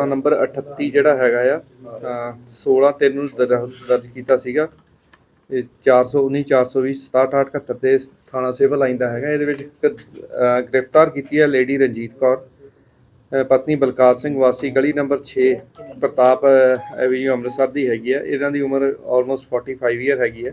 ਮੁਕੱਦਮਾ ਨੰਬਰ 38 ਜਿਹੜਾ ਹੈਗਾ ਆ ਅ, 16 ਤਿੰਨ ਨੂੰ ਦਰਜ ਕੀਤਾ ਸੀਗਾ। ਇਹ 419 420 6778 ਦੇ ਥਾਣਾ ਸਿਵਲ ਲਾਈਨ ਦਾ ਹੈਗਾ। ਇਹਦੇ ਵਿੱਚ ਗ੍ਰਿਫਤਾਰ ਕੀਤੀ ਹੈ ਲੇਡੀ ਰਣਜੀਤ ਕੌਰ ਪਤਨੀ ਬਲਕਾਰ ਸਿੰਘ ਵਾਸੀ ਗਲੀ ਨੰਬਰ 6 ਪ੍ਰਤਾਪ ਐਵੀਨਿਊ ਅੰਮ੍ਰਿਤਸਰ ਦੀ ਹੈਗੀ ਹੈ ਇਹਨਾਂ ਦੀ ਉਮਰ ਆਲਮੋਸਟ 45 ਇਅਰ ਹੈਗੀ ਹੈ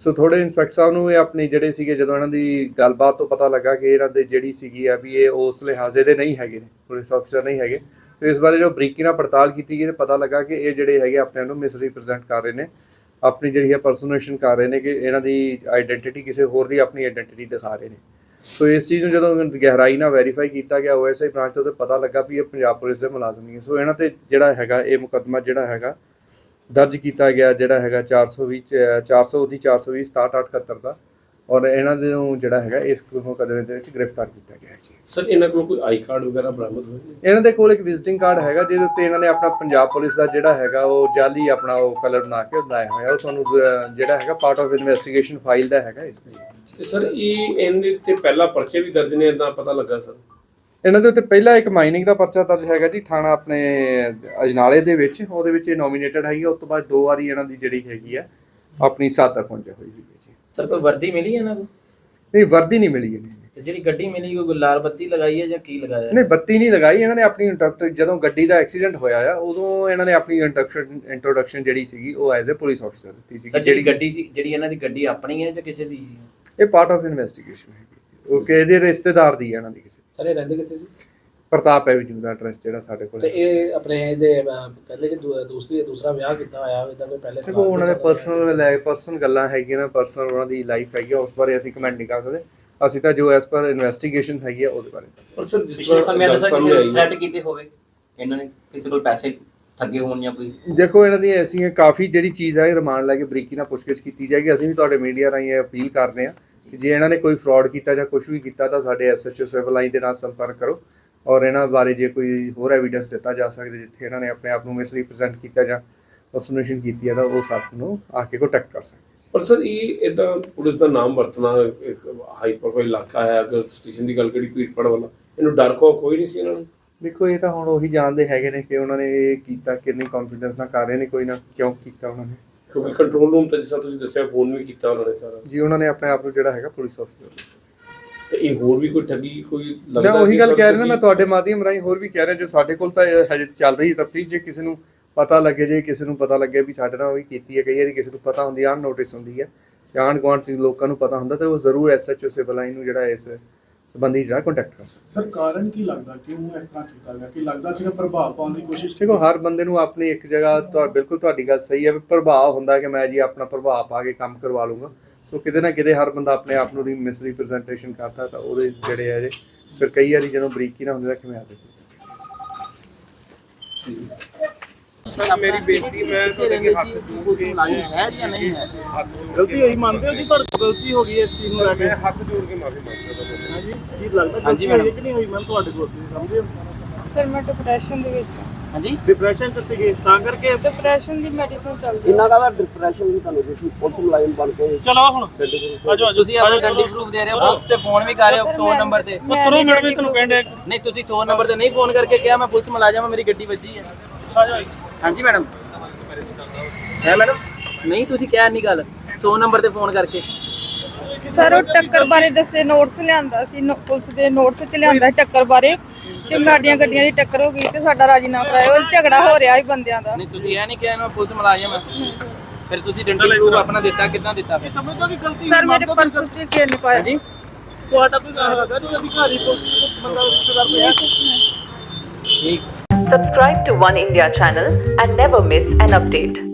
ਸੋ ਥੋੜੇ ਇੰਸਪੈਕਟਰ ਸਾਹਿਬ ਨੂੰ ਇਹ ਆਪਣੀ ਜਿਹੜੇ ਸੀਗੇ, ਜਦੋਂ ਇਹਨਾਂ ਦੀ ਗੱਲਬਾਤ ਤੋਂ ਪਤਾ ਲੱਗਾ ਕਿ ਇਹਨਾਂ ਦੇ ਜਿਹੜੀ ਸੀਗੀ ਆ ਵੀ ਇਹ ਉਸ ਲਿਹਾਜ਼ੇ ਦੇ ਨਹੀਂ ਹੈਗੇ ਨੇ ਪੁਲਿਸ ਅਫਸਰ ਨਹੀਂ ਹੈਗੇ। ਸੋ ਇਸ ਬਾਰੇ ਜੋ ਬਰੀਕੀ ਨਾਲ ਪੜਤਾਲ ਕੀਤੀ ਗਈ, ਤੇ ਪਤਾ ਲੱਗਾ ਕਿ ਇਹ ਜਿਹੜੇ ਹੈਗੇ ਆਪਣੇ ਨੂੰ ਮਿਸਰੀਪ੍ਰੈਜ਼ੈਂਟ ਕਰ ਰਹੇ ਨੇ। ਆਪਣੀ ਜਿਹੜੀ ਹੈ ਪਰਸਨੇਸ਼ਨ ਕਰ ਰਹੇ ਨੇ ਕਿ ਇਹਨਾਂ ਦੀ ਆਇਡੈਂਟੀਟੀ ਕਿਸੇ ਹੋਰ ਦੀ ਆਪਣੀ ਆਇਡੈਂਟੀਟੀ ਦਿਖਾ ਰਹੇ ਨੇ। ਸੋ ਇਸ ਚੀਜ਼ ਨੂੰ ਜਦੋਂ ਗਹਿਰਾਈ ਨਾਲ ਵੈਰੀਫਾਈ ਕੀਤਾ ਗਿਆ ਓਐਸਆਈ ਬ੍ਰਾਂਚ ਤੋਂ ਤੇ ਪਤਾ ਲੱਗਾ ਵੀ ਇਹ ਪੰਜਾਬ ਪੁਲਿਸ ਦੇ ਮੁਲਾਜ਼ਮ ਹੀ ਹੈ। ਸੋ ਇਹਨਾਂ ਤੇ ਜਿਹੜਾ ਹੈਗਾ, ਇਹ ਮੁਕੱਦਮਾ ਜਿਹੜਾ ਹੈਗਾ ਦਰਜ ਕੀਤਾ ਗਿਆ ਜਿਹੜਾ ਹੈਗਾ 420 ਚ- 400 ਦੀ 420 6778 ਦਾ। ਔਰ ਇਹਨਾਂ ਦੇ ਨੂੰ ਜਿਹੜਾ ਹੈਗਾ ਇਸ ਮੁਕੱਦਮੇ ਦੇ ਵਿੱਚ ਗ੍ਰਿਫਤਾਰ ਕੀਤਾ ਗਿਆ ਹੈ ਜੀ। ਸਰ ਇਹਨਾਂ ਕੋਲ ਕੋਈ ਆਈ ਕਾਰਡ ਵਗੈਰਾ ਬਰਾਮਦ ਹੋਏ ਇਹਨਾਂ ਦੇ ਕੋਲ ਇੱਕ ਵਿਜ਼ਿਟਿੰਗ ਕਾਰਡ ਹੈਗਾ ਜਿਹਦੇ ਉੱਤੇ ਇਹਨਾਂ ਨੇ ਆਪਣਾ ਪੰਜਾਬ ਪੁਲਿਸ ਦਾ ਜਿਹੜਾ ਹੈਗਾ ਉਹ ਜਾਲੀ ਆਪਣਾ ਉਹ ਕਲਰ ਬਣਾ ਕੇ ਲਾਇਆ ਹੋਇਆ। ਉਹ ਤੁਹਾਨੂੰ ਜਿਹੜਾ ਹੈਗਾ ਪਾਰਟ ਆਫ ਇਨਵੈਸਟੀਗੇਸ਼ਨ ਫਾਈਲ ਦਾ ਹੈਗਾ ਇਸ ਤੇ। ਸਰ ਇਹ ਇਹਦੇ ਤੇ ਪਹਿਲਾ ਪਰਚੇ ਵੀ ਦਰਜ ਨੇ ਇਦਾਂ ਪਤਾ ਲੱਗਾ ਸਰ? ਇਹਨਾਂ ਦੇ ਉੱਤੇ ਪਹਿਲਾ ਇੱਕ ਮਾਈਨਿੰਗ ਦਾ ਪਰਚਾ ਦਰਜ ਹੈਗਾ ਜੀ ਥਾਣਾ ਆਪਣੇ ਅਜਨਾਲੇ ਦੇ ਵਿੱਚ। ਉਹਦੇ ਵਿੱਚ ਇਹ ਨੋਮੀਨੇਟਡ ਹੈਗੀ ਉਸ ਤੋਂ ਬਾਅਦ ਦੋ ਵਾਰੀ ਇਹਨਾਂ ਦੀ ਜਿਹੜੀ ਹੈਗੀ ਆ ਆਪਣੀ ਸਾਦਾ ਪਹੁੰਚੇ ਹੋਈ ਹੈ ਜੀ। ਸਰ ਕੋਈ ਵਰਦੀ ਮਿਲੀ ਹੈ ਇਹਨਾਂ ਨੂੰ? ਨਹੀਂ ਵਰਦੀ ਨਹੀਂ ਮਿਲੀ ਇਹਨੇ ਤੇ ਜਿਹੜੀ ਗੱਡੀ ਮਿਲੀ ਕੋਈ ਲਾਲ ਬੱਤੀ ਲਗਾਈ ਹੈ ਜਾਂ ਕੀ ਲਗਾਇਆ? ਨਹੀਂ ਬੱਤੀ ਨਹੀਂ ਲਗਾਈ ਇਹਨਾਂ ਨੇ ਆਪਣੀ ਇੰਟਰੋਡਕਟ ਜਦੋਂ ਗੱਡੀ ਦਾ ਐਕਸੀਡੈਂਟ ਹੋਇਆ ਆ ਉਦੋਂ ਇਹਨਾਂ ਨੇ ਆਪਣੀ ਇੰਟਰੋਡਕਸ਼ਨ ਇੰਟਰੋਡਕਸ਼ਨ ਜਿਹੜੀ ਸੀਗੀ ਉਹ ਐਜ਼ ਅ ਪੁਲਿਸ ਆਫੀਸਰ ਦਿੱਤੀ ਸੀ ਜਿਹੜੀ ਗੱਡੀ ਸੀ ਜਿਹੜੀ ਇਹਨਾਂ ਦੀ ਗੱਡੀ ਆਪਣੀ ਹੈ ਜਾਂ ਕਿਸੇ ਦੀ? ਇਹ ਪਾਰਟ ਆਫ ਇਨਵੈਸਟੀਗੇਸ਼ਨ ਹੈਗੀ। ਉਹ ਕਿਹਦੇ ਰਿਸ਼ਤੇਦਾਰ ਦੀ ਹੈ ਇਹਨਾਂ ਦੀ ਕਿਸੇ ਸਰ ਇਹ ਰਹਿੰਦੇ ਕਿੱਥੇ ਸੀ? ਪ੍ਰਤਾਪ ਐਵੀਨਿਊ ਦਾ ਐਡਰੈਸ ਜਿਹੜਾ ਸਾਡੇ ਕੋਲ ਤੇ ਹੈ। ਇਹ ਆਪਣੇ ਇਹਦੇ ਅਹ, ਕਹਿੰਦੇ ਕਿ ਦੂ- ਦੂਸਰੀ ਦੂਸਰਾ ਵਿਆਹ ਕੀਤਾ ਹੋਇਆ ਇਹਦਾ ਕੋਈ ਪਹਿਲੇ ਦੇਖੋ ਉਹਨਾਂ ਦੇ ਪਰਸਨਲ ਲੈ ਪਰਸਨਲ ਗੱਲਾਂ ਹੈਗੀਆਂ ਨੇ ਪਰਸਨਲ ਉਹਨਾਂ ਦੀ ਲਾਈਫ ਹੈਗੀ ਆ, ਉਸ ਬਾਰੇ ਅਸੀਂ ਕਮੈਂਟ ਨਹੀਂ ਕਰ ਸਕਦੇ। ਅਸੀਂ ਤਾਂ ਜੋ ਐਸ ਪਰ ਇਨਵੈਸਟੀਗੇਸ਼ਨ ਹੈਗੀ ਆ ਉਹਦੇ ਬਾਰੇ ਦੱਸ ਪਰ ਸਰ ਜਿਸ ਪਿਛਲੇ ਤਰ੍ਹਾਂ ਸਮੇਂ ਤੋਂ ਸਾਹਮਣੇ ਕਿਸੇ ਹੈ। ਥ੍ਰੈਟ ਕੀਤੇ ਹੋਵੇ ਇਹਨਾਂ ਨੇ ਕਿਸੇ ਕੋਲ ਪੈਸੇ ਠੱਗੇ ਹੋਣ ਜਾਂ ਕੋਈ ਦੇਖੋ ਇਹਨਾਂ ਦੀ ਐਸੀਆਂ ਕਾਫੀ ਜਿਹੜੀ ਚੀਜ਼ ਹੈ ਰਿਮਾਂਡ ਲੈ ਕੇ ਬਰੀਕੀ ਨਾਲ ਪੁੱਛਗਿੱਛ ਕੀਤੀ ਜਾਏਗੀ। ਅਸੀਂ ਵੀ ਤੁਹਾਡੇ ਮੀਡੀਆ ਰਾਹੀਂ ਇਹ ਅਪੀਲ ਕਰਦੇ ਹਾਂ। ਕਿ ਜੇ ਇਹਨਾਂ ਨੇ ਕੋਈ ਫਰਾਡ ਕੀਤਾ ਜਾਂ ਕੁਝ ਵੀ ਕੀਤਾ ਤਾਂ ਸਾਡੇ ਐਸਐਚਓ ਸਿਵਲ ਲਾਈਨ ਦੇ ਨਾਲ ਸੰਪਰਕ ਕਰੋ ਔਰ ਇਹਨਾਂ ਬਾਰੇ ਜੇ ਕੋਈ ਹੋਰ ਐਵੀਡੈਂਸ ਦਿੱਤਾ ਜਾ ਸਕਦਾ ਜਿੱਥੇ ਇਹਨਾਂ ਨੇ ਆਪਣੇ ਆਪ ਨੂੰ ਮਿਸਰੀਪ੍ਰੈਜ਼ੈਂਟ ਕੀਤਾ ਜਾਂ ਪਰਸਨੇਸ਼ਨ ਕੀਤੀ ਹੈ ਤਾਂ ਉਹ ਸਾਨੂੰ ਆ ਕੇ ਕੰਟੈਕਟ ਕਰ ਸਕਦੇ ਪਰ ਸਰ ਇਹ ਇਦਾਂ ਪੁਲਿਸ ਦਾ ਨਾਮ ਵਰਤਣਾ ਇੱਕ ਹਾਈ ਪ੍ਰੋਫਾਈਲ ਇਲਾਕਾ ਹੈ ਅਗਰ ਸਟੇਸ਼ਨ ਦੀ ਗੱਲ ਕਰੀ ਭੀੜਪੜ ਵਾਲਾ ਇਹਨੂੰ ਡਰ ਖੋ ਕੋਈ ਨਹੀਂ ਸੀ ਇਹਨਾਂ ਨੂੰ? ਦੇਖੋ ਇਹ ਤਾਂ ਹੁਣ ਉਹੀ ਜਾਣਦੇ ਹੈਗੇ ਨੇ ਕਿ ਉਹਨਾਂ ਨੇ ਇਹ ਕੀਤਾ ਕਿੰਨੀ ਕੰਫੀਡੈਂਸ ਨਾਲ ਕਰ ਰਹੇ ਨੇ ਕੋਈ ਨਾ ਕਿਉਂ ਕੀਤਾ ਉਹਨਾਂ ਨੇ। ਕਿਉਂਕਿ ਕੰਟਰੋਲ ਰੂਮ ਤੇ ਜਿਸ ਤਰ੍ਹਾਂ ਤੁਸੀਂ ਦੱਸਿਆ ਫੋਨ ਵੀ ਕੀਤਾ ਉਹਨਾਂ ਨੇ ਸਾਰਾ। ਜੀ ਉਹਨਾਂ ਨੇ ਆਪਣੇ ਆਪ ਨੂੰ ਜਿਹੜਾ ਹੈਗਾ ਪੁਲਿਸ ਆਫੀਸਰ ਤੇ ਇਹ ਹੋਰ ਵੀ ਕੋਈ ਠੱਗੀ ਕੋਈ ਮੈਂ ਲੱਗਦਾ ਉਹੀ ਕਿ ਗੱਲ ਕਹਿ ਰਿਹਾ ਨਾ ਮੈਂ ਤੁਹਾਡੇ ਮਾਧਿਅਮ ਰਾਹੀਂ ਹੋਰ ਵੀ ਕਹਿ ਰਿਹਾ ਜੋ ਸਾਡੇ ਕੋਲ ਤਾਂ ਇਹ ਹਜੇ ਚੱਲ ਰਹੀ ਤਫਤੀਸ਼ ਜੇ ਕਿਸੇ ਨੂੰ ਪਤਾ ਲੱਗੇ ਜੇ ਕਿਸੇ ਨੂੰ ਪਤਾ ਲੱਗੇ ਵੀ ਸਾਡੇ ਨਾਲ ਵੀ ਕੀਤੀ ਹੈ ਕਈ ਵਾਰੀ ਕਿਸੇ ਨੂੰ ਪਤਾ ਹੁੰਦੀ ਆਨ ਨੋਟਿਸ ਹੁੰਦੀ ਹੈ ਆਂਢ ਗੁਆਂਢ ਸੀ ਲੋਕਾਂ ਨੂੰ ਪਤਾ ਹੁੰਦਾ ਤਾਂ ਉਹ ਜ਼ਰੂਰ ਐਸਐਚਓ ਸਿਵਲ ਲਾਈਨ ਨੂੰ ਜਿਹੜਾ ਇਸ ਸੰਬੰਧੀ ਜਿਹੜਾ ਕੰਟੈਕਟ ਕਰ ਸਕਦਾ। ਸਰ ਕਾਰਨ ਕੀ ਲੱਗਦਾ? ਕਿਉਂ ਇਸ ਤਰ੍ਹਾਂ ਕੀਤਾ ਗਿਆ? ਕਿ ਲੱਗਦਾ ਸੀਗਾ ਪ੍ਰਭਾਵ ਪਾਉਣ ਦੀ ਕੋਸ਼ਿਸ਼ ਦੇਖੋ ਹਰ ਬੰਦੇ ਨੂੰ ਆਪਣੀ ਇੱਕ ਜਗ੍ਹਾ ਤੁਹਾ ਬਿਲਕੁਲ ਤੁਹਾਡੀ ਗੱਲ ਸਹੀ ਹੈ ਵੀ ਪ੍ਰਭਾਵ ਹੁੰਦਾ ਕਿ ਮੈਂ ਜੀ ਆਪਣਾ ਪ੍ਰਭਾਵ ਪਾ ਕੇ ਕੰਮ ਕਰਵਾ ਲੂੰਗਾ ਸੋ ਕਿਤੇ ਨਾ ਕਿਤੇ ਹਰ ਬੰਦਾ ਆਪਣੇ ਆਪ ਨੂੰ ਦੀ ਮਿਸਰੀਪ੍ਰੈਜ਼ੈਂਟੇਸ਼ਨ ਕਰਦਾ ਤਾਂ ਉਹਦੇ ਜਿਹੜੇ ਹੈ ਜੇ ਫਿਰ ਕਈ ਵਾਰੀ ਜਦੋਂ ਬਰੀਕੀ ਨਾ ਹੁੰਦੀ ਤਾਂ ਕਿਵੇਂ ਆ ਸਕਦਾ ਸਰ ਮੇਰੀ ਬੇਨਤੀ ਮੈਂ ਤੁਹਾਡੇ ਅੱਗੇ ਹੱਥ ਜੋੜ ਕੇ ਹੈ ਜਾਂ ਨਹੀਂ ਹੈ? ਗਲਤੀ ਹੋਈ ਮੰਨਦੇ ਹੋ ਜੀ ਪਰ ਗਲਤੀ ਹੋ ਗਈ ਇਸ ਚੀਜ਼ ਨੂੰ ਲੈ ਕੇ। ਹੱਥ ਜੋੜ ਕੇ ਮਾਫੀ ਮੰਗਦਾ। ਕੀ ਲੱਗਦਾ ਹਾਂਜੀ ਮੈਡਮ। ਕਿ ਨਹੀਂ ਹੋਈ ਮੈਂ ਤੁਹਾਡੇ ਕੋਲ ਤੁਸੀਂ ਸਮਝਦੇ ਹੋ? ਸਰ ਮੈਂ ਡਿਪਰੈਸ਼ਨ ਦੇ ਵਿੱਚ ਹਾਂ। ਹਾਂਜੀ? ਡਿਪਰੈਸ਼ਨ ਚ ਸੀਗੇ ਤਾਂ ਕਰਕੇ? ਡਿਪਰੈਸ਼ਨ ਦੀ ਮੈਡੀਸਿਨ ਚੱਲਦੀ ਹੈ। ਇਹਨਾਂ ਦਾ ਡਿਪਰੈਸ਼ਨ ਵੀ ਤੁਹਾਨੂੰ ਤੁਸੀਂ ਪੁਲਿਸ ਮੁਲਾਜ਼ਮ ਬਣ ਕੇ ਚਲੋ ਹੁਣ। ਆਜੋ ਆਜੋ। ਤੁਸੀਂ ਆਪਣਾ ਕੰਡੀ ਪ੍ਰੂਫ ਦੇ ਰਹੇ ਹੋ ਪੁਲਿਸ ਤੇ ਫੋਨ ਵੀ ਕਰ ਰਹੇ ਹੋ ਫੋਨ ਨੰਬਰ ਤੇ। ਉਤਰੋ ਮੈਡਮ ਤੁਹਾਨੂੰ ਕਹਿੰਦੇ ਨਹੀਂ ਤੁਸੀਂ ਫੋਨ ਨੰਬਰ ਤੇ ਨਹੀਂ ਫੋਨ ਕਰਕੇ ਕਿਹਾ ਮੈਂ ਪੁਲਿਸ ਮੁਲਾਜ਼ਮ ਹਾਂ ਮੇਰੀ ਗੱਡੀ ਵੱਜੀ ਹੈ ਆਜੋ ਹਾਂਜੀ ਮੈਡਮ। ਹੈ ਮੈਡਮ? ਨਹੀਂ ਤੁਸੀਂ ਕਿਹਾ ਨਹੀਂ ਗੱਲ ਫੋਨ ਨੰਬਰ ਤੇ ਫੋਨ ਕਰਕੇ। ਸਰ ਉਹ ਟੱਕਰ ਬਾਰੇ ਦੱਸੇ ਨੋਟਸ ਲਿਆਂਦਾ ਸੀ ਨੋ- ਪੁਲਿਸ ਦੇ ਨੋਟਸ ਚ ਲਿਆਂਦਾ ਸੀ ਟੱਕਰ ਬਾਰੇ ਤੇ ਸਾਡੀਆਂ ਗੱਡੀਆਂ ਦੀ ਟੱਕਰ ਹੋ ਗਈ ਤੇ ਸਾਡਾ ਰਾਜੀਨਾਮਾ ਕਰਾਇਆ। ਉਹ ਝਗੜਾ ਹੋ ਰਿਹਾ ਸੀ ਬੰਦਿਆਂ ਦਾ। ਨਹੀਂ ਤੁਸੀਂ ਇਹ ਨਹੀਂ ਕਿਹਾ ਮੈਂ ਪੁਲਿਸ ਮੁਲਾਜ਼ਮ ਹਾਂ ਫਿਰ ਤੁਸੀਂ ਡੰਡੀ ਪ੍ਰੂਫ ਆਪਣਾ ਦਿੱਤਾ ਕਿੱਦਾਂ ਦਿੱਤਾ ਫਿਰ? ਸਮਝਦਾ ਕਿ ਗਲਤੀ ਸਰ ਮੇਰੇ ਪਰਸ ਚ ਚੇਨ ਨਹੀਂ ਪਾਇਆ। ਜੀ ਤੁਹਾਡਾ ਕੋਈ ਲੱਗਦਾ ਨਹੀਂ ਅਧਿਕਾਰੀ ਪੁਲਿਸ ਬੰਦਾ ਰਿਸ਼ਤੇਦਾਰ ਕੋਈ ਹੈ ਠੀਕ। Subscribe to One India channel and never miss an update.